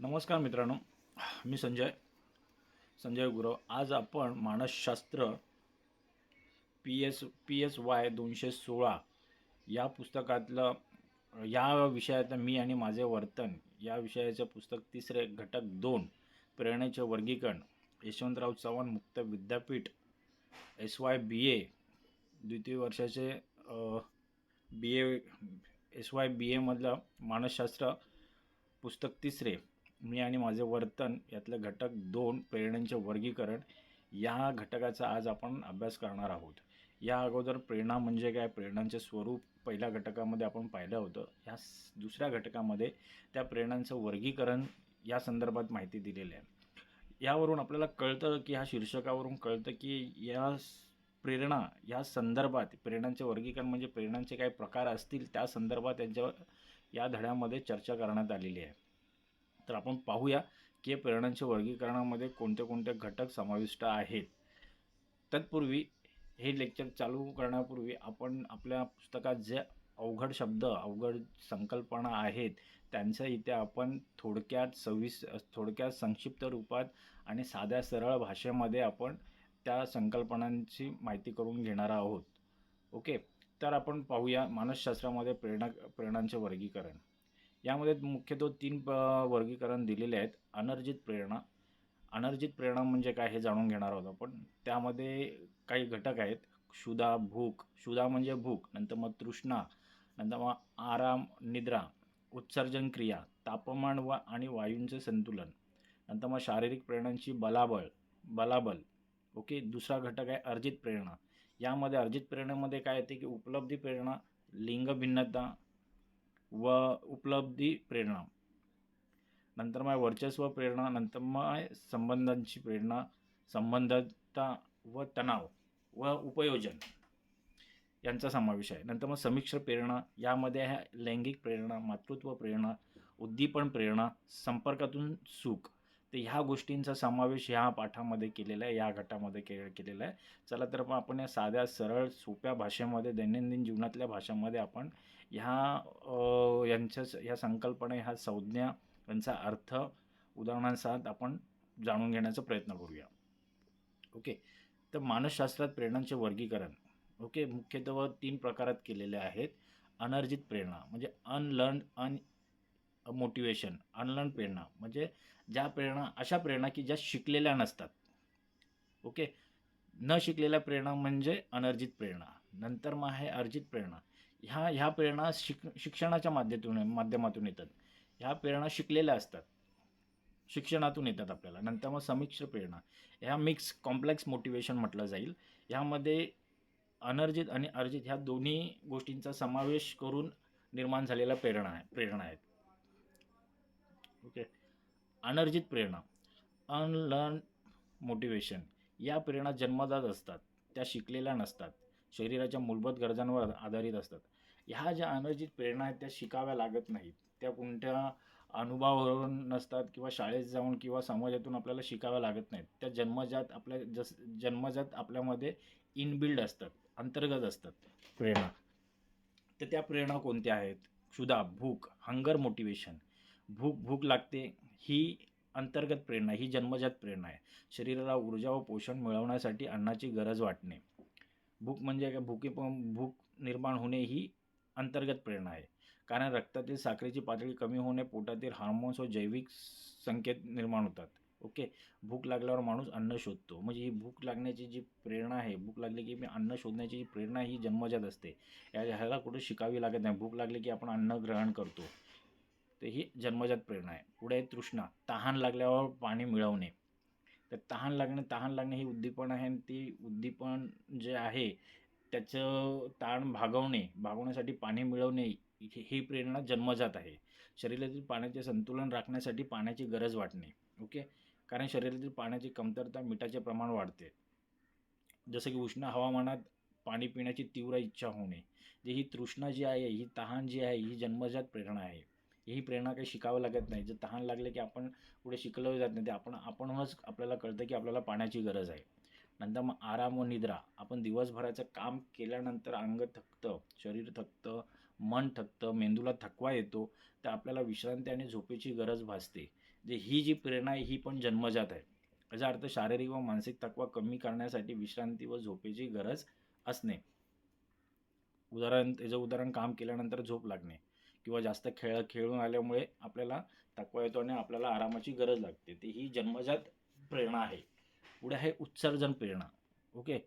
नमस्कार मित्रांनो. मी संजय संजय गुरव आज आपण मानसशास्त्र P S P S Y दोनशे सोळा या पुस्तकातलं या विषयातलं मी आणि माझे वर्तन या विषयाचं पुस्तक तिसरे घटक दोन प्रेरणेचे वर्गीकरण यशवंतराव चव्हाण मुक्त विद्यापीठ एस वाय बी ए द्वितीय वर्षाचे बी ए एस वाय बी एमधलं मानसशास्त्र पुस्तक तिसरे मी आणि माझे वर्तन यातलं घटक दोन प्रेरणांचे वर्गीकरण या घटकाचा आज आपण अभ्यास करणार आहोत. या अगोदर प्रेरणा म्हणजे काय? प्रेरणांचे स्वरूप पहिल्या घटकामध्ये आपण पाहिलं होतं. ह्या दुसऱ्या घटकामध्ये त्या प्रेरणांचं वर्गीकरण या संदर्भात माहिती दिलेली आहे. यावरून आपल्याला कळतं की ह्या शीर्षकावरून कळतं की या प्रेरणा या संदर्भात प्रेरणांचे वर्गीकरण म्हणजे प्रेरणांचे काही प्रकार असतील त्या संदर्भात त्यांच्या या धड्यामध्ये चर्चा करण्यात आलेली आहे. तर आपण पाहूया की प्रेरणांच्या वर्गीकरणामध्ये कोणते कोणते घटक समाविष्ट आहेत. तत्पूर्वी हे लेक्चर चालू करण्यापूर्वी आपण आपल्या पुस्तकात जे अवघड शब्द अवघड संकल्पना आहेत त्यांचं इथे आपण थोडक्यात सविस थोडक्यात संक्षिप्त रूपात आणि साध्या सरळ भाषेमध्ये आपण त्या संकल्पनांची माहिती करून घेणार आहोत. ओके? तर आपण पाहूया मानसशास्त्रामध्ये प्रेरणा प्रेरणांचे वर्गीकरण. यामध्ये मुख्यतः तीन प वर्गीकरण दिलेले आहेत. अनर्जित प्रेरणा. अनर्जित प्रेरणा म्हणजे काय हे जाणून घेणार आहोत आपण. त्यामध्ये काही घटक आहेत. क्षुधा भूक. क्षुधा म्हणजे भूक नंतर मग तृष्णा नंतर मग आराम निद्रा उत्सर्जन क्रिया तापमान व आणि वायूंचे संतुलन. नंतर मग शारीरिक प्रेरणांची बलाबळ बलाबल. ओके दुसरा घटक आहे अर्जित प्रेरणा. यामध्ये अर्जित प्रेरणेमध्ये काय येते की उपलब्धी प्रेरणा लिंग भिन्नता व उपलब्धी प्रेरणा. नंतर माय वर्चस्व प्रेरणा नंतर माय संबंधांची प्रेरणा संबंधता व तणाव व उपयोजन. यांचा समावेश आहे. नंतर मग समीक्ष प्रेरणा यामध्ये आहे लैंगिक प्रेरणा मातृत्व प्रेरणा उद्दीपन प्रेरणा संपर्कातून सुख. तर ह्या गोष्टींचा समावेश ह्या पाठामध्ये केलेला आहे या गटामध्ये के केलेला आहे. चला तर मग आपण या साध्या सरळ सोप्या भाषेमध्ये दैनंदिन जीवनातल्या भाषेमध्ये आपण ह्या यांच्या ह्या संकल्पना ह्या संज्ञा यांचा अर्थ उदाहरणांसह आपण जाणून घेण्याचा प्रयत्न करूया. ओके? तर मानसशास्त्रात प्रेरणांचे वर्गीकरण. ओके? मुख्यतः तीन प्रकारात केलेले आहेत. अनर्जित प्रेरणा म्हणजे अनलर्न अन मोटिवेशन अनलर्न प्रेरणा म्हणजे ज्या प्रेरणा अशा प्रेरणा की ज्या शिकलेल्या नसतात. ओके? न शिकलेल्या प्रेरणा म्हणजे अनर्जित प्रेरणा. नंतर मग आहे अर्जित प्रेरणा. ह्या ह्या प्रेरणा शिक शिक्षणाच्या माध्यमातून माध्यमातून येतात. ह्या प्रेरणा शिकलेल्या असतात. शिक्षणातून येतात आपल्याला. नंतर मग समिक्ष प्रेरणा. ह्या मिक्स कॉम्प्लेक्स मोटिवेशन म्हटलं जाईल. ह्यामध्ये अनर्जित आणि अर्जित ह्या दोन्ही गोष्टींचा समावेश करून निर्माण झालेल्या प्रेरणा आहे प्रेरणा आहेत. ओके अनर्जित प्रेरणा. अनलर्न मोटिवेशन या प्रेरणा जन्मजात असतात. त्या शिकलेल्या नसतात. शरीराच्या मूलभूत गरजांवर आधारित असतात. ह्या ज्या अनर्जित प्रेरणा आहेत त्या शिकाव्या लागत नाहीत. त्या कोणत्या अनुभवावरून नसतात किंवा शाळेत जाऊन किंवा समाजातून आपल्याला शिकाव्या लागत नाहीत. त्या जन्मजात आपल्या जस जन्मजात आपल्यामध्ये इनबिल्ड असतात अंतर्गत असतात प्रेरणा. तर त्या प्रेरणा कोणत्या आहेत? क्षुधा भूक हंगर मोटिवेशन भूक भूक लागते ही अंतर्गत प्रेरणा ही जन्मजात प्रेरणा आहे. शरीराला ऊर्जा व पोषण मिळवण्यासाठी अन्नाची गरज वाटणे. भूक म्हणजे काय? भूके भूक निर्माण होणे ही अंतर्गत प्रेरणा आहे. कारण रक्तातील साखरेची पातळी कमी होणे पोटातील हार्मोन्स व जैविक संकेत निर्माण होतात. ओके भूक लागल्यावर माणूस अन्न शोधतो. म्हणजे ही भूक लागण्याची जी प्रेरणा आहे भूक लागली की मी अन्न शोधण्याची जी प्रेरणा ही जन्मजात असते. या ह्याला कुठं शिकावी लागत नाही. भूक लागली की आपण अन्न ग्रहण करतो. तर ही जन्मजात प्रेरणा आहे. पुढे आहे तृष्णा. तहान लागल्यावर पाणी मिळवणे. तर तहान लागणे तहान लागणे ही उद्दीपन आहे आणि ती उद्दीपन जे आहे त्याचं ताण भागवणे भागवण्यासाठी पाणी मिळवणे ही ही प्रेरणा जन्मजात आहे. शरीरातील पाण्याचे संतुलन राखण्यासाठी पाण्याची गरज वाटणे ओके? कारण शरीरातील पाण्याची कमतरता मिठाचे प्रमाण वाढते. जसं की उष्ण हवामानात पाणी पिण्याची तीव्र इच्छा होणे जे ही तृष्णा जी आहे ही तहान जी आहे ही जन्मजात प्रेरणा आहे. ही प्रेरणा काही शिकावं लागत नाही. जर तहान लागले की आपण पुढे शिकलं जात नाही ते आपण आपणच आपल्याला कळतं की आपल्याला पाण्याची गरज आहे. नंतर मग आराम व निद्रा. आपण दिवसभराचं काम केल्यानंतर अंग थकतं शरीर थकतं मन थकतं मेंदूला थकवा येतो तर आपल्याला विश्रांती आणि झोपेची गरज भासते. जे ही जी प्रेरणा आहे ही पण जन्मजात आहे. याचा अर्थ शारीरिक व मानसिक थकवा कमी करण्यासाठी विश्रांती व झोपेची गरज असणे. उदाहरण त्याचं उदाहरण काम केल्यानंतर झोप लागणे. किंवा जास्त खेळ खेळून आल्यामुळे आपल्याला थकवा येतो आणि आपल्याला आरामाची गरज लागते. ती ही जन्मजात प्रेरणा आहे. पुढे आहे उत्सर्जन प्रेरणा. ओके?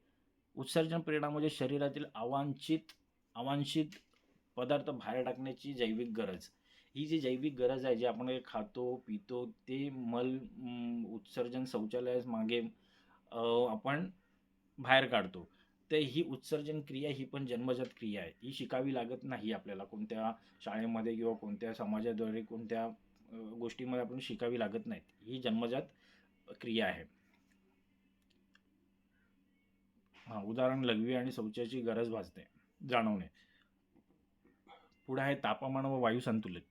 उत्सर्जन प्रेरणा म्हणजे शरीरातील अवांछित अवांछित पदार्थ बाहेर टाकण्याची जैविक गरज. ही जी जैविक गरज आहे जी आपण खातो पितो ते मल उत्सर्जन शौचालयास मागे आपण बाहेर काढतो. तर ही उत्सर्जन क्रिया ही पण जन्मजात क्रिया आहे. ही शिकावी लागत नाही आपल्याला कोणत्या शाळेमध्ये किंवा कोणत्या समाजाद्वारे कोणत्या गोष्टीमध्ये आपण शिकावी लागत नाहीत. ही जन्मजात क्रिया आहे. हां उदाहरण लघवी आणि शौचाची गरज भासते जाणवणे. पुढे आहे तापमान व वायू संतुलन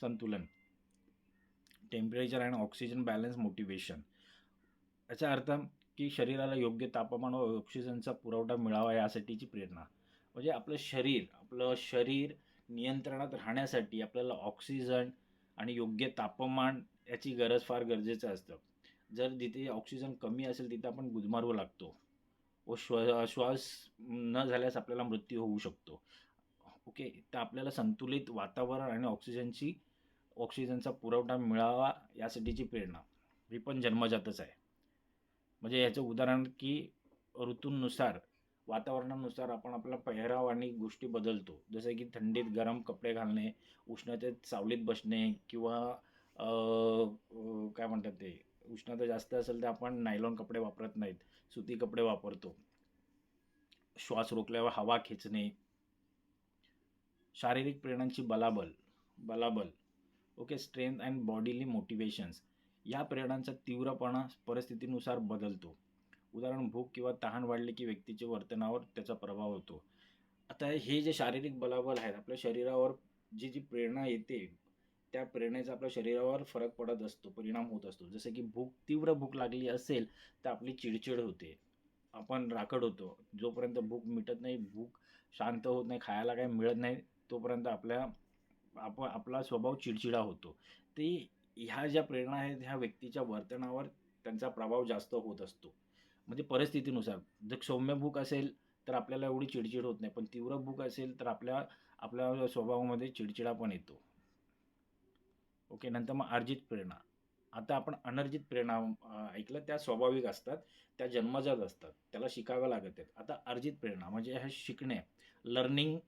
संतुलन. Temperature and oxygen balance motivation याचा अर्थ की शरीराला योग्य तापमान व ऑक्सिजनचा पुरवठा मिळावा यासाठीची प्रेरणा. म्हणजे आपलं शरीर आपलं शरीर नियंत्रणात राहण्यासाठी आपल्याला ऑक्सिजन आणि योग्य तापमान याची गरज फार गरजेचं असतं. जर जिथे ऑक्सिजन कमी असेल तिथे आपण गुदमारू लागतो. व श्व श्वास न झाल्यास आपल्याला मृत्यू होऊ शकतो. ओके? तर आपल्याला संतुलित वातावरण आणि ऑक्सिजनची ऑक्सिजनचा पुरवठा मिळावा यासाठीची प्रेरणा. ही पण जन्मजातच आहे. म्हणजे याचं उदाहरण की ऋतूंनुसार वातावरणानुसार आपण आपला पेहराव आणि गोष्टी बदलतो. जसं की थंडीत गरम कपडे घालणे उष्णतेत सावलीत बसणे किंवा काय म्हणतात ते? उष्णता जास्त असेल तर आपण नायलॉन कपडे वापरत नाहीत. सुती कपडे वापरतो. श्वास रोखल्यावर हवा खेचणे. शारीरिक प्रेरणांची बलाबल बलाबल. Okay strength and bodily motivations या प्रेरणांचा तीव्रपणा परिस्थितीनुसार बदलतो. उदाहरण भूक किंवा तहान वाढली की व्यक्तीच्या वर्तनावर त्याचा प्रभाव होतो. आता हे जे शारीरिक बलाबल आहेत आपल्या शरीरावर जी जी प्रेरणा येते त्या प्रेरणेचा आपल्या शरीरावर फरक पडत असतो परिणाम होत असतो. जसं की भूक तीव्र भूक लागली असेल तर आपली चिडचिड होते. आपण राखड होतो. जोपर्यंत भूक मिटत नाही भूक शांत होत नाही खायला काही मिळत नाही तोपर्यंत आपल्या आप आपला स्वभाव चिडचिडा होतो. ते ह्या ज्या प्रेरणा आहेत ह्या व्यक्तीच्या वर्तनावर त्यांचा प्रभाव जास्त होत असतो. म्हणजे परिस्थितीनुसार जर सौम्य भूक असेल तर आपल्याला एवढी चिडचिड होत नाही. पण तीव्र भूक असेल तर आपल्या आपल्या स्वभावामध्ये चिडचिडा पण येतो. ओके नंतर मग अर्जित प्रेरणा. आता आपण अनर्जित प्रेरणा ऐकलं त्या स्वाभाविक असतात त्या जन्मजात असतात त्याला शिकाव्या लागत आहेत. आता अर्जित प्रेरणा म्हणजे हे शिकणे लर्निंग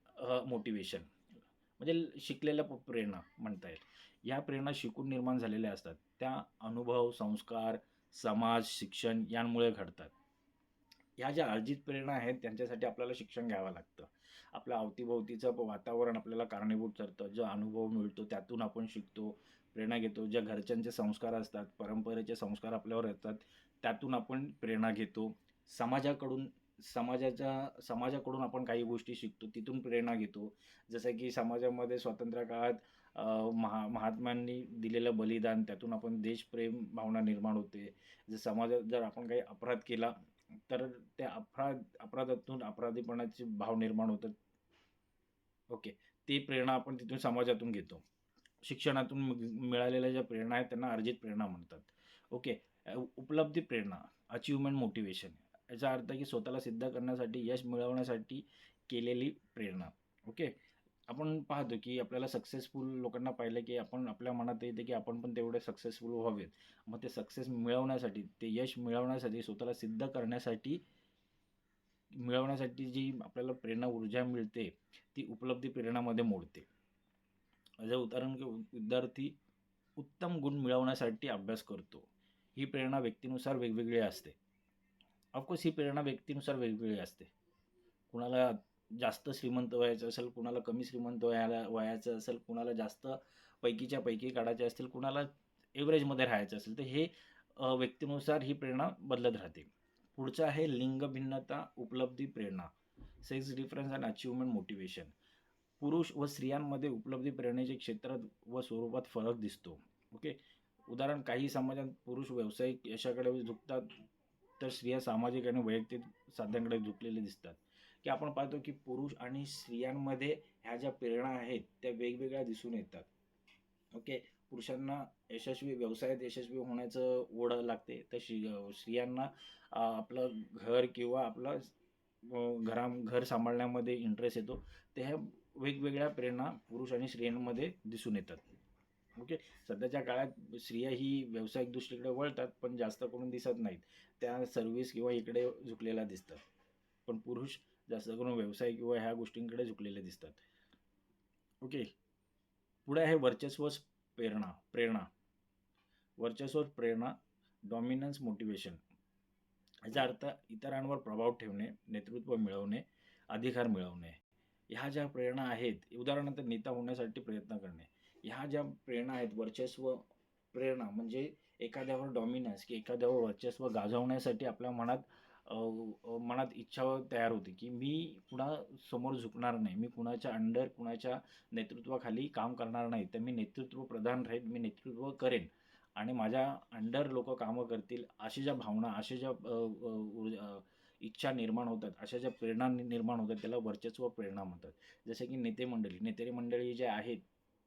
मोटिवेशन म्हणजे शिकलेल्या प्रेरणा म्हणता येईल. या प्रेरणा शिकून निर्माण झालेल्या असतात. त्या अनुभव संस्कार समाज शिक्षण यांमुळे घडतात. या ज्या अर्जित प्रेरणा आहेत त्यांच्यासाठी आपल्याला शिक्षण घ्यावं लागतं. आपल्या अवतीभोवतीचं वातावरण आपल्याला कारणीभूत ठरतं. जो अनुभव मिळतो त्यातून आपण शिकतो प्रेरणा घेतो. ज्या घरच्यांचे संस्कार असतात परंपरेचे संस्कार आपल्यावर येतात त्यातून आपण प्रेरणा घेतो. समाजाकडून समाजाच्या समाजाकडून आपण काही गोष्टी शिकतो तिथून प्रेरणा घेतो. जसं की समाजामध्ये स्वातंत्र्य काळात महा महात्म्यांनी दिलेलं बलिदान त्यातून आपण देशप्रेम भावना निर्माण होते. जर समाजात जर आपण काही अपराध केला तर त्या अपराध अपराधातून अपराधीपणाचे भाव निर्माण होतात. ओके. ती प्रेरणा आपण तिथून समाजातून घेतो. शिक्षणातून मिळालेल्या ज्या प्रेरणा आहेत त्यांना अर्जित प्रेरणा म्हणतात. ओके. उपलब्धी प्रेरणा अचिव्हमेंट मोटिवेशन याचा अर्थ की स्वतःला सिद्ध करण्यासाठी यश मिळवण्यासाठी केलेली प्रेरणा. ओके. आपण पाहतो की आपल्याला सक्सेसफुल लोकांना पाहिलं की आपण आपल्या मनात येते की आपण पण तेवढे सक्सेसफुल व्हावेत. मग ते सक्सेस मिळवण्यासाठी ते यश मिळवण्यासाठी स्वतःला सिद्ध करण्यासाठी मिळवण्यासाठी जी आपल्याला प्रेरणा ऊर्जा मिळते ती उपलब्धी प्रेरणामध्ये मोडते. याचं उदाहरण की विद्यार्थी उत्तम गुण मिळवण्यासाठी अभ्यास करतो. ही प्रेरणा व्यक्तीनुसार वेगवेगळी असते. ऑफकोर्स ही प्रेरणा व्यक्तीनुसार वेगवेगळी असते. कुणाला जास्त श्रीमंत व्हायचं असेल कुणाला कमी श्रीमंत व्हायला व्हायचं असेल कुणाला जास्त पैकीच्या पैकी काढायचे असतील कुणाला एव्हरेजमध्ये राहायचं असेल तर हे व्यक्तीनुसार ही प्रेरणा बदलत राहते. पुढचं आहे लिंग भिन्नता उपलब्धी प्रेरणा. Sex difference and achievement motivation पुरुष व स्त्रियांमध्ये उपलब्धी प्रेरणेचे क्षेत्रात व स्वरूपात फरक दिसतो. ओके उदाहरण काही समाजात पुरुष व्यावसायिक यशाकडे झुकतात तर स्त्रिया सामाजिक आणि वैयक्तिक साध्यांकडे झुकलेले दिसतात. की आपण पाहतो की पुरुष आणि स्त्रियांमध्ये ह्या ज्या प्रेरणा आहेत त्या वेगवेगळ्या दिसून येतात. ओके पुरुषांना यशस्वी व्यवसायात यशस्वी होण्याचं ओढ लागते. तर श्री स्त्रियांना आपलं घर किंवा आपलं अ, घरा घर सांभाळण्यामध्ये इंटरेस्ट येतो. ते ह्या वेगवेगळ्या प्रेरणा पुरुष आणि स्त्रियांमध्ये दिसून येतात. ओके? सध्याच्या काळात स्त्रिया ही व्यावसायिक दृष्टीकडे वळतात पण जास्त करून दिसत नाहीत. त्या सर्व्हिस किंवा इकडे झुकलेल्या दिसतात. पण पुरुष जास्त करून व्यवसाय किंवा ह्या गोष्टींकडे झुकलेले दिसतात. ओके? पुढे आहे वर्चस्व प्रेरणा प्रेरणा. वर्चस्व प्रेरणा डॉमिनन्स मोटिवेशन याचा अर्थ इतरांवर प्रभाव ठेवणे नेतृत्व मिळवणे अधिकार मिळवणे. ह्या ज्या प्रेरणा आहेत उदाहरणार्थ नेता होण्यासाठी प्रयत्न करणे. ह्या ज्या प्रेरणा आहेत वर्चस्व प्रेरणा म्हणजे एखाद्यावर डॉमिनन्स की एखाद्यावर वर्चस्व गाजवण्यासाठी आपल्या मनात मनात इच्छा तयार होते की मी कुणा समोर झुकणार नाही मी कुणाच्या अंडर कुणाच्या नेतृत्वाखाली काम करणार नाही तर मी नेतृत्व प्रधान राहील मी नेतृत्व करेन. आणि माझ्या अंडर लोक कामं करतील अशा ज्या भावना अशा ज्या ऊर्जा- इच्छा निर्माण होतात अशा ज्या प्रेरणा निर्माण होतात त्याला वर्चस्व प्रेरणा म्हणतात. जसे की नेते मंडळी नेते मंडळी जे आहेत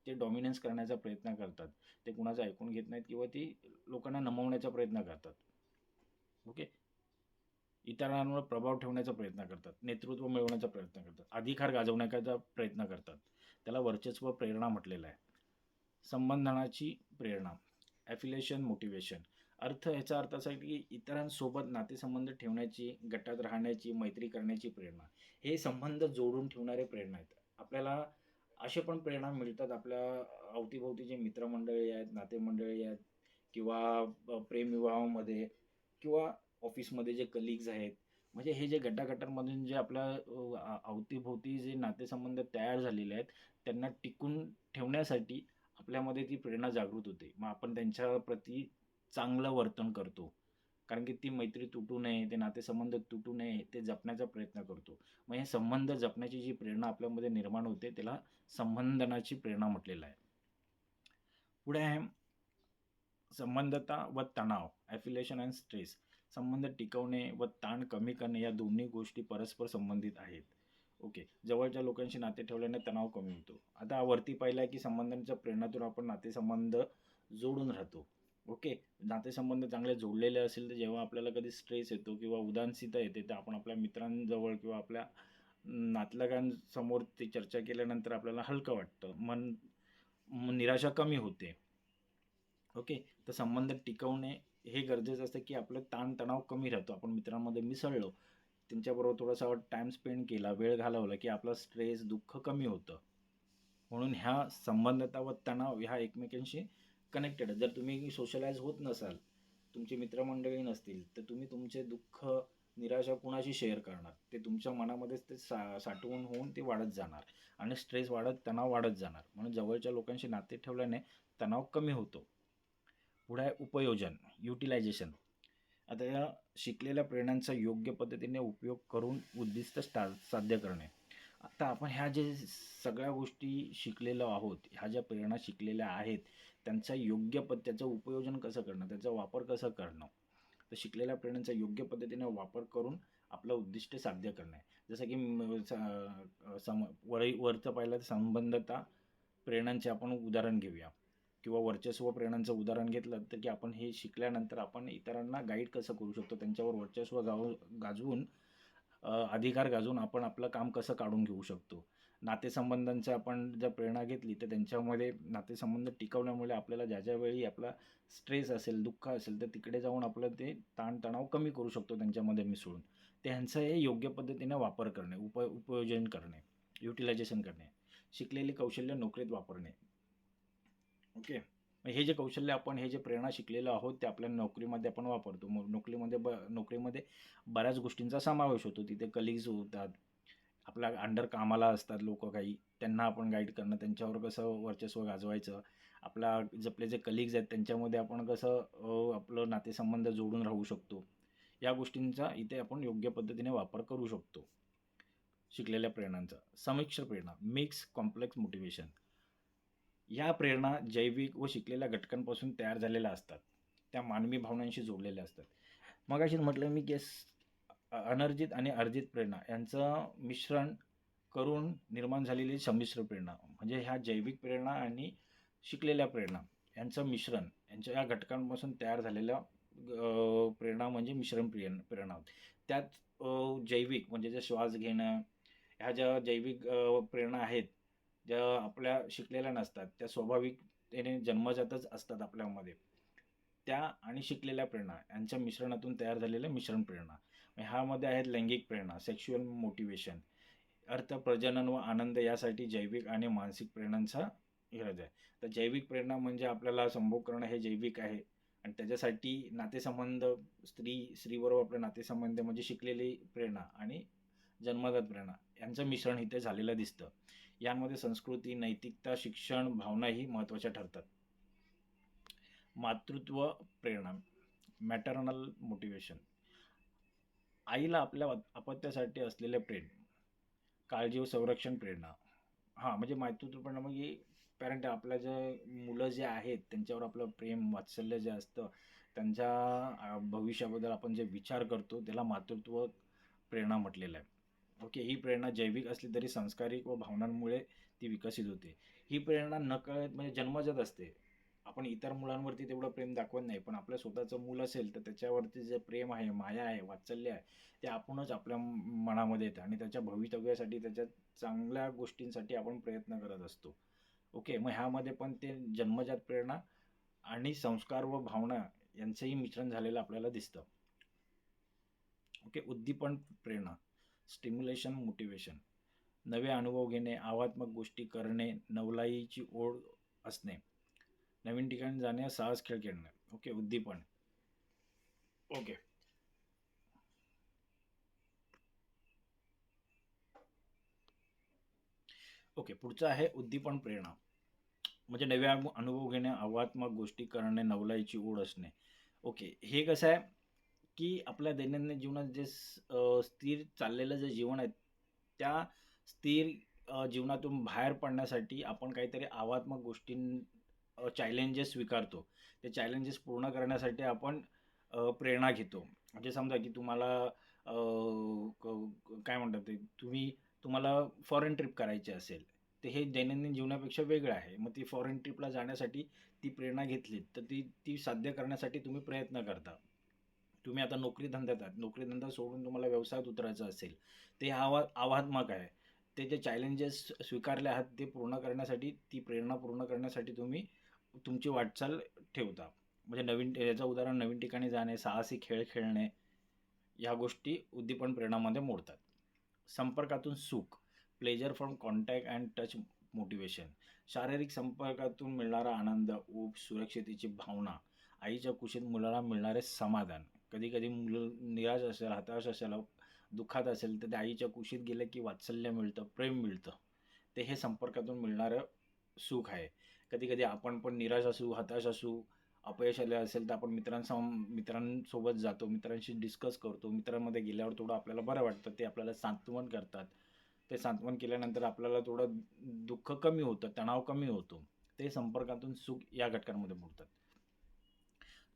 ते डॉमिनन्स करण्याचा प्रयत्न करतात. ते कुणाचं ऐकून घेत नाहीत किंवा ती लोकांना नमवण्याचा प्रयत्न करतात. ओके? इतरांवर प्रभाव ठेवण्याचा प्रयत्न करतात नेतृत्व मिळवण्याचा प्रयत्न करतात अधिकार गाजवण्याचा प्रयत्न करतात. त्याला वर्चस्व प्रेरणा म्हटलेलं आहे. संबंधनाची प्रेरणा ॲफिलेशन मोटिवेशन अर्थ ह्याचा अर्थ असा आहे की इतरांसोबत नातेसंबंध ठेवण्याची गटात राहण्याची मैत्री करण्याची प्रेरणा. हे संबंध जोडून ठेवणारे प्रेरणा आहेत. आपल्याला असे पण प्रेरणा मिळतात आपल्या अवतीभोवती जे मित्रमंडळी आहेत नातेमंडळी आहेत किंवा प्रेमविवाहामध्ये किंवा ऑफिसमध्ये जे कलिग्ज आहेत म्हणजे हे जे गटागटांमधून जे आपल्या अवतीभोवती जे नातेसंबंध तयार झालेले आहेत त्यांना टिकून ठेवण्यासाठी आपल्यामध्ये ती प्रेरणा जागृत होते. मग आपण त्यांच्याप्रती चांगलं वर्तन करतो. कारण की ती मैत्री तुटू नये ते नातेसंबंध तुटू नये ते जपण्याचा प्रयत्न करतो. मग हे संबंध जपण्याची जी प्रेरणा आपल्यामध्ये निर्माण होते त्याला संबंधनाची प्रेरणा म्हटलेलं आहे. पुढे आहे संबंधता व तणाव ॲफिलेशन अँड स्ट्रेस संबंध टिकवणे व ताण कमी करणे या दोन्ही गोष्टी परस्पर संबंधित आहेत. ओके जवळच्या लोकांशी नाते ठेवल्याने तणाव कमी होतो. आता वरती पाहिलं आहे की संबंधांच्या प्रेरणातून आपण नातेसंबंध जोडून राहतो. ओके नातेसंबंध चांगले जोडलेले असेल तर जेव्हा आपल्याला कधी स्ट्रेस येतो किंवा उदासीनता येते तर आपण आपल्या मित्रांजवळ किंवा आपल्या नातलगांसमोर ते चर्चा केल्यानंतर आपल्याला हलकं वाटतं. मन निराशा कमी होते. ओके तर संबंध टिकवणे हे गरजेचं असतं की आपलं ताणतणाव कमी राहतो. आपण मित्रांमध्ये मिसळलो त्यांच्याबरोबर थोडासा टाईम स्पेंड केला वेळ घालवला की आपला स्ट्रेस दुःख कमी होतं. म्हणून ह्या संबंधता व तणाव ह्या एकमेकांशी कनेक्टेड जर तुम्ही सोशलाइज होत नसाल तुमची मित्रमंडळी नसतील तर तुम्ही तुमचे दुःख निराशा कुणाशी शेअर करणार? ते तुमच्या मनामध्येच ते सा साठवून होऊन ते वाढत जाणार आणि स्ट्रेस वाढत तणाव वाढत जाणार. म्हणून जवळच्या लोकांशी नाते ठेवल्याने तणाव कमी होतो. पुढे आहे उपयोजन युटिलायझेशन आता या शिकलेल्या प्रेरणांचा योग्य पद्धतीने उपयोग करून उद्दिष्ट स्टा साध्य करणे. आता आपण ह्या जे सगळ्या गोष्टी शिकलेलो आहोत ह्या ज्या प्रेरणा शिकलेल्या आहेत त्यांचा योग्य पद त्याचं उपयोजन कसं करणं त्याचा वापर कसं करणं तर शिकलेल्या प्रेरणांचा योग्य पद्धतीने वापर करून आपलं उद्दिष्ट साध्य करणे. जसं की स- सम वर वरचं पाहिलं तर संबंधता प्रेरणांचे आपण उदाहरण घेऊया. किंवा वर्चस्व प्रेरणांचं उदाहरण घेतलं तर की आपण हे शिकल्यानंतर आपण इतरांना गाईड कसं करू शकतो? त्यांच्यावर वर्चस्व गाव गाजवून अधिकार गाजवून आपण आपलं काम कसं काढून घेऊ शकतो? नातेसंबंधांचं आपण जर प्रेरणा घेतली तर त्यांच्यामध्ये नातेसंबंध टिकवण्यामुळे आपल्याला ज्या ज्या वेळी आपला स्ट्रेस असेल दुःख असेल तर तिकडे जाऊन आपलं ते ताणतणाव कमी करू शकतो त्यांच्यामध्ये मिसळून. त्यांचं हे योग्य पद्धतीने वापर करणे उप उपयोजन करणे युटिलायझेशन करणे शिकलेली कौशल्य नोकरीत वापरणे. ओके. मग हे जे कौशल्य आपण हे जे प्रेरणा शिकलेलो आहोत ते आपल्या नोकरीमध्ये आपण वापरतो. मग नोकरीमध्ये ब नोकरीमध्ये बऱ्याच गोष्टींचा समावेश होतो. तिथे कलिग्ज होतात आपल्या अंडर कामाला असतात लोक काही त्यांना आपण गाईड करणं त्यांच्यावर कसं वर्चस्व गाजवायचं आपला आपले जे कलिग्ज आहेत त्यांच्यामध्ये आपण कसं आपलं नातेसंबंध जोडून राहू शकतो. या गोष्टींचा इथे आपण योग्य पद्धतीने वापर करू शकतो. शिकलेल्या प्रेरणांचा. समिक्ष प्रेरणा. मिक्स कॉम्प्लेक्स मोटिवेशन या प्रेरणा जैविक व शिकलेल्या घटकांपासून तयार झालेल्या असतात. त्या मानवी भावनांशी जोडलेल्या असतात. मग अशीच म्हटलं मी की अनर्जित आणि अर्जित प्रेरणा यांचं मिश्रण करून निर्माण झालेली संमिश्र प्रेरणा म्हणजे ह्या जैविक प्रेरणा आणि शिकलेल्या प्रेरणा यांचं मिश्रण यांच्या या घटकांपासून तयार झालेल्या प्रेरणा म्हणजे मिश्रण प्रेर प्रेरणा त्यात जैविक म्हणजे जे श्वास घेणं ह्या ज्या जैविक प्रेरणा आहेत ज्या आपल्या शिकलेल्या नसतात त्या स्वाभाविकतेने जन्मजातच असतात आपल्यामध्ये. त्या आणि शिकलेल्या प्रेरणा यांच्या मिश्रणातून तयार झालेल्या मिश्रण प्रेरणा. मग ह्यामध्ये आहेत लैंगिक प्रेरणा सेक्शुअल मोटिवेशन अर्थ प्रजनन व आनंद यासाठी जैविक आणि मानसिक प्रेरणांचा गरज आहे. तर जैविक प्रेरणा म्हणजे आपल्याला संभोग करणं हे जैविक आहे. आणि त्याच्यासाठी नातेसंबंध स्त्री स्त्रीबरोबर आपले नातेसंबंध म्हणजे शिकलेली प्रेरणा आणि जन्मजात प्रेरणा यांचं मिश्रण इथे झालेलं दिसतं. यांमध्ये संस्कृती नैतिकता शिक्षण भावनाही महत्त्वाच्या ठरतात. मातृत्व प्रेरणा मॅटर्नल मोटिवेशन आईला आपल्या अपत्यासाठी असलेले प्रेम काळजी व संरक्षण प्रेरणा. हां म्हणजे मातृत्व प्रेरणा म्हणजे पॅरेंट आपल्या जे मुलं जे आहेत त्यांच्यावर आपलं प्रेम वात्सल्य जे असतं त्यांच्या भविष्याबद्दल आपण जे विचार करतो त्याला मातृत्व प्रेरणा म्हटलेलं आहे. ओके ही प्रेरणा जैविक असली तरी सांस्कारिक व भावनांमुळे ती विकसित होते. ही प्रेरणा नकळत म्हणजे जन्मजात असते. आपण इतर मुलांवरती तेवढं प्रेम दाखवत नाही पण आपलं स्वतःचं मूल असेल तर त्याच्यावरती जे प्रेम आहे माया आहे वात्सल्य आहे ते आपणच आपल्या मनामध्ये येतं आणि त्याच्या भवितव्यासाठी त्याच्या चांगल्या गोष्टींसाठी आपण प्रयत्न करत असतो. ओके मग ह्यामध्ये पण ते जन्मजात प्रेरणा आणि संस्कार व भावना यांचंही मिश्रण झालेलं आपल्याला दिसतं. ओके उद्दीपन प्रेरणा. स्टिम्युलेशन मोटिवेशन नवे अनुभव घेणे आव्हात्मक गोष्टी करणे नवलाईची ओढ असणे. नवीन ठिकाणी जाणे साहस खेळ खेळणे. ओके उद्दीपन ओके. ओके पुढचं आहे उद्दीपन प्रेरणा. म्हणजे नवे अनुभव घेणे आव्हात्मक गोष्टी करणे नवलाईची ओढ असणे. ओके हे कसं आहे? की आपल्या दैनंदिन जीवनात जे स्थिर चाललेलं जे जीवन आहे त्या स्थिर जीवनातून बाहेर पडण्यासाठी आपण काहीतरी आव्हात्मक गोष्टीं चॅलेंजेस स्वीकारतो. ते चॅलेंजेस पूर्ण करण्यासाठी आपण प्रेरणा घेतो. म्हणजे समजा की तुम्हाला क- काय म्हणतात ते तुम्ही तुम्हाला फॉरेन ट्रिप करायची असेल तर हे दैनंदिन जीवनापेक्षा वेगळं आहे. मग ती फॉरेन ट्रिपला जाण्यासाठी ती प्रेरणा घेतली तर ती ती साध्य करण्यासाठी तुम्ही प्रयत्न करता. तुम्ही आता नोकरी धंद्यात आहात. नोकरी धंदा सोडून तुम्हाला व्यवसायात उतरायचं असेल ते आवा आव्हात्मक आहे. ते जे चॅलेंजेस स्वीकारले आहात ते पूर्ण करण्यासाठी ती प्रेरणा पूर्ण करण्यासाठी तुम्ही तुमची वाटचाल ठेवता. म्हणजे नवीन याचं उदाहरण नवीन ठिकाणी जाणे साहसी खेळ खेळणे या गोष्टी उद्दीपन प्रेरणामध्ये मोडतात. संपर्कातून सुख pleasure from contact and touch motivation शारीरिक संपर्कातून मिळणारा आनंद ऊब सुरक्षितेची भावना आईच्या कुशीत मुलाला मिळणारे समाधान. कधी कधी मुलं निराश असेल हताश असेल दुःखात असेल तर त्या आईच्या कुशीत गेलं की वात्सल्य मिळतं प्रेम मिळतं. ते हे संपर्कातून मिळणारं सुख आहे. कधी कधी आपण पण निराश असू हताश असू अपयश आले असेल तर आपण मित्रांसम मित्रांसोबत जातो मित्रांशी डिस्कस करतो मित्रांमध्ये गेल्यावर थोडं आपल्याला बरं वाटतं ते आपल्याला सांत्वन करतात. ते सांत्वन केल्यानंतर आपल्याला थोडं दुःख कमी होतं तणाव कमी होतो. ते संपर्कातून सुख या घटकांमध्ये मोडतात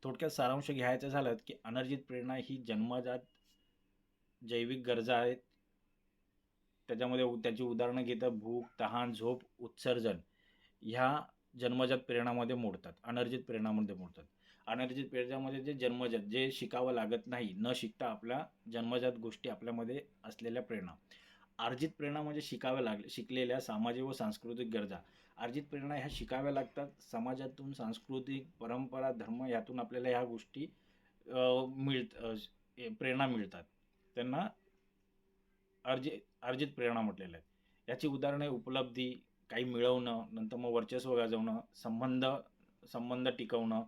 थोडक्यात सारांश घ्यायचं झालं की अनर्जित प्रेरणा ही जन्मजात जैविक गरजा आहेत. त्याच्यामध्ये उ- त्याची उदाहरणं घेतं भूक तहान झोप उत्सर्जन ह्या जन्मजात प्रेरणामध्ये मोडतात. अनर्जित प्रेरणामध्ये मोडतात. अनर्जित प्रेरणामध्ये जे जन्मजात जे शिकावं लागत नाही न शिकता आपल्या जन्मजात गोष्टी आपल्यामध्ये असलेल्या प्रेरणा. अर्जित प्रेरणा म्हणजे शिकाव्या लागले शिकलेल्या सामाजिक व सांस्कृतिक गरजा. अर्जित प्रेरणा ह्या शिकाव्या लागतात. समाजातून सांस्कृतिक परंपरा धर्म यातून आपल्याला ह्या गोष्टी मिळत प्रेरणा मिळतात. त्यांना अर्जित अर्जित प्रेरणा म्हटलेल्या आहेत याची उदाहरणे उपलब्धी काही मिळवणं नंतर मग वर्चस्व गाजवणं संबंध संबंध टिकवणं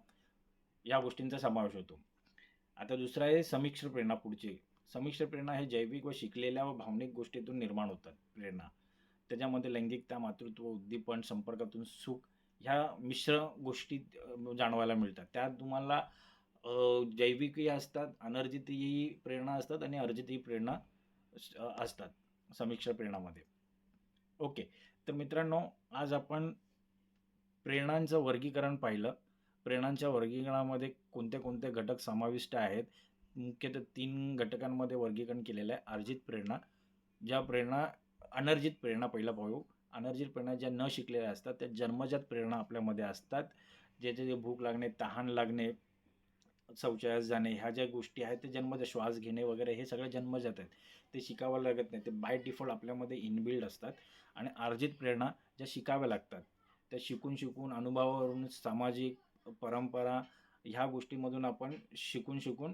या गोष्टींचा समावेश होतो. आता दुसरा आहे समिक्ष प्रेरणा पुढची. समिक्ष प्रेरणा हे जैविक व शिकलेल्या व भावनिक गोष्टीतून निर्माण होतात प्रेरणा. त्याच्यामध्ये लैंगिकता मातृत्व उद्दीपन संपर्कातून सुख ह्या मिश्र गोष्टी जाणवायला मिळतात. त्यात तुम्हाला जैविकही असतात अनर्जितही प्रेरणा असतात आणि अर्जितही प्रेरणा असतात समिश्र प्रेरणामध्ये. ओके. तर मित्रांनो आज आपण प्रेरणांचं वर्गीकरण पाहिलं. प्रेरणांच्या वर्गीकरणामध्ये कोणते कोणते घटक समाविष्ट आहेत? मुख्यतः तीन घटकांमध्ये वर्गीकरण केलेलं आहे. अर्जित प्रेरणा. ज्या प्रेरणा अनर्जित प्रेरणा पहिला पाहू. अनर्जित प्रेरणा ज्या न शिकलेल्या असतात त्या जन्मजात प्रेरणा आपल्यामध्ये असतात. ज्याचे जे भूक लागणे तहान लागणे शौचास जाणे ह्या ज्या गोष्टी आहेत ते जन्मजात श्वास घेणे वगैरे हे सगळं जन्मजात आहेत. ते शिकावं लागत नाही. ते बाय डिफॉल्ट आपल्यामध्ये इनबिल्ड असतात. आणि अर्जित प्रेरणा ज्या शिकाव्या लागतात त्या शिकून शिकून अनुभवावरून सामाजिक परंपरा ह्या गोष्टीमधून आपण शिकून शिकून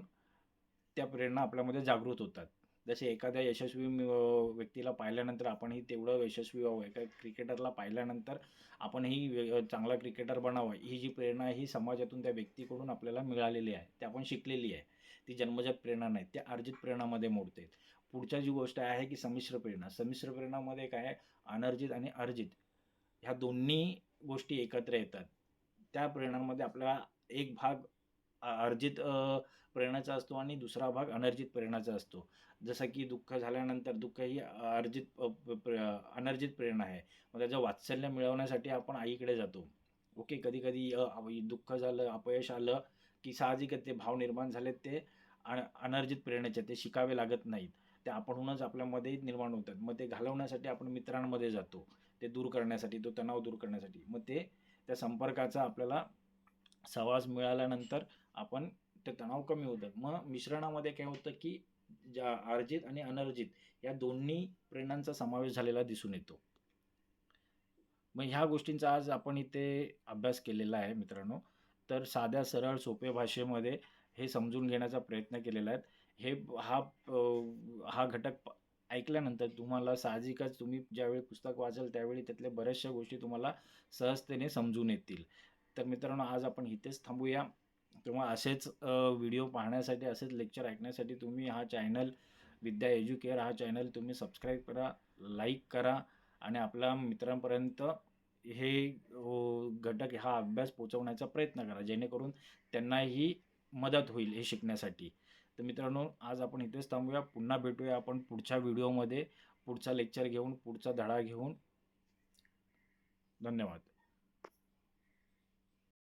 त्या प्रेरणा आपल्यामध्ये जागृत होतात. जसे एखाद्या यशस्वी म- व्यक्तीला पाहिल्यानंतर आपणही तेवढं यशस्वी व्हावं. एका क्रिकेटरला पाहिल्यानंतर आपणही चांगला क्रिकेटर बनावं. ही जी प्रेरणा ही समाजातून त्या व्यक्तीकडून आपल्याला मिळालेली आहे. ती आपण शिकलेली आहे. ती जन्मजात प्रेरणा नाही. त्या अर्जित प्रेरणामध्ये मोडते. पुढच्या जी गोष्ट आहे की संमिश्र प्रेरणा. संमिश्र प्रेरणामध्ये काय आहे? अनर्जित आणि अर्जित. ह्या दोन्ही गोष्टी एकत्र येतात. त्या प्रेरणांमध्ये आपला एक भाग अर्जित प्रेरणाचा असतो आणि दुसरा भाग अनर्जित प्रेरणाचा असतो. जसं की दुःख झाल्यानंतर दुःख ही अर्जित प- प्र- अनर्जित प्रेरणा आहे. मग त्याचं वात्सल्य मिळवण्यासाठी आपण आईकडे जातो. ओके कधी कधी दुःख झालं अपयश आलं की साहजिकच ते भाव निर्माण झालेत ते अन- अनर्जित प्रेरणेचे ते शिकावे लागत नाहीत. ते आपणहूनच आपल्यामध्ये निर्माण होतात. मग ते घालवण्यासाठी आपण मित्रांमध्ये जातो. ते दूर करण्यासाठी तो तणाव दूर करण्यासाठी. मग ते त्या संपर्काचा आपल्याला सहवास मिळाल्यानंतर आपण ते तणाव कमी होतं मग मिश्रणामध्ये काय होतं की ज्या अर्जित आणि अनर्जित या दोन्ही प्रेरणांचा समावेश झालेला दिसून येतो. मग ह्या गोष्टींचा आज आपण इथे अभ्यास केलेला आहे मित्रांनो. तर साध्या सरळ सोप्या भाषेमध्ये हे समजून घेण्याचा प्रयत्न केलेला आहे हे हा हा घटक ऐकल्यानंतर तुम्हाला साहजिकच तुम्ही ज्यावेळी पुस्तक वाचाल त्यावेळी त्यातल्या बऱ्याचशा गोष्टी तुम्हाला सहजतेने समजून येतील. तर मित्रांनो आज आपण इथेच थांबूया. तेव्हा असेच व्हिडिओ पाहण्यासाठी असेच लेक्चर ऐकण्यासाठी तुम्ही हा चॅनल विद्या एज्युकेअर हा चॅनल तुम्ही सबस्क्राईब करा लाईक करा आणि आपल्या मित्रांपर्यंत हे हो, घटक हा अभ्यास पोचवण्याचा प्रयत्न करा जेणेकरून त्यांनाही मदत होईल हे शिकण्यासाठी. तर मित्रांनो आज आपण इथेच थांबूया. पुन्हा भेटूया आपण पुढच्या व्हिडिओमध्ये. पुढचा लेक्चर घेऊन पुढचा धडा घेऊन. धन्यवाद.